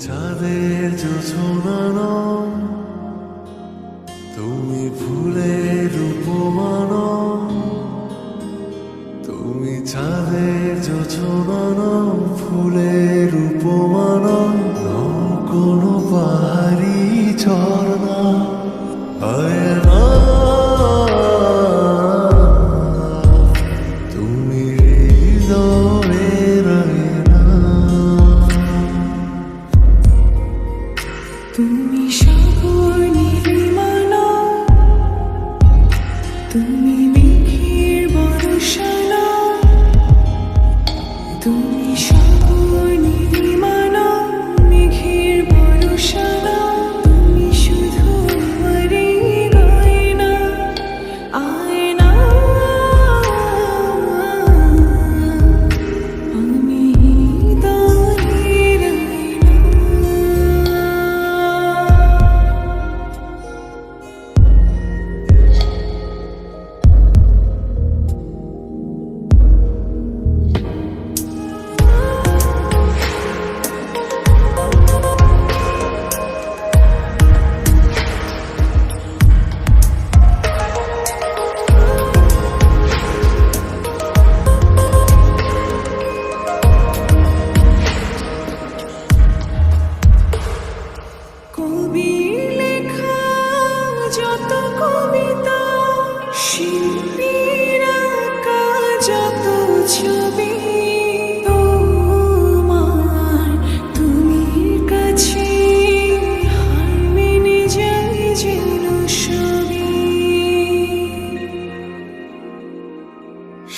চাঁদের জোছনানো তুমি ফুলের রূপমান তুমি চাঁদের জোছনানো ফুলের উপমানো। কোনো পাহাড়ি ঝর্ণা। হয় না।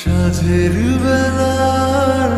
সাধের বেলার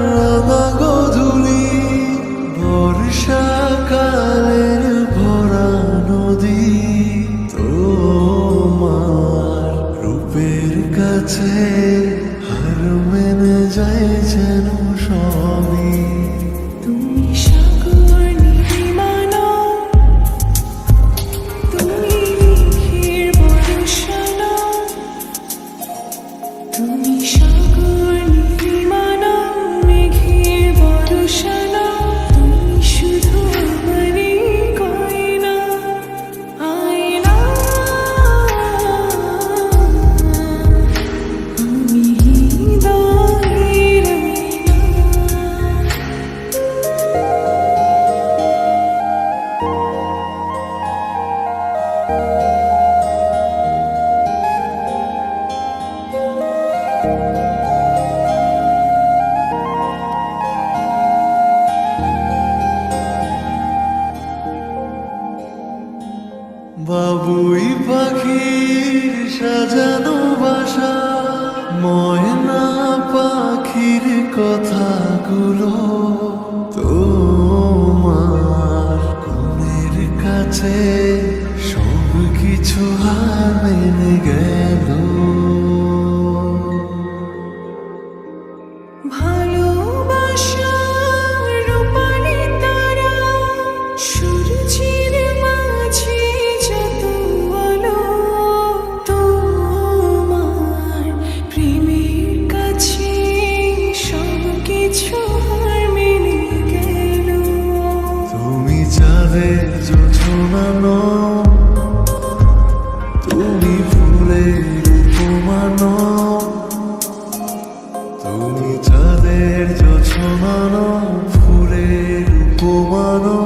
সাজানো বাসা ময়না পাখির কথাগুলো। তো ঘুমানো। তুমি চাঁদের জোছনানো ফুলের উপমানো।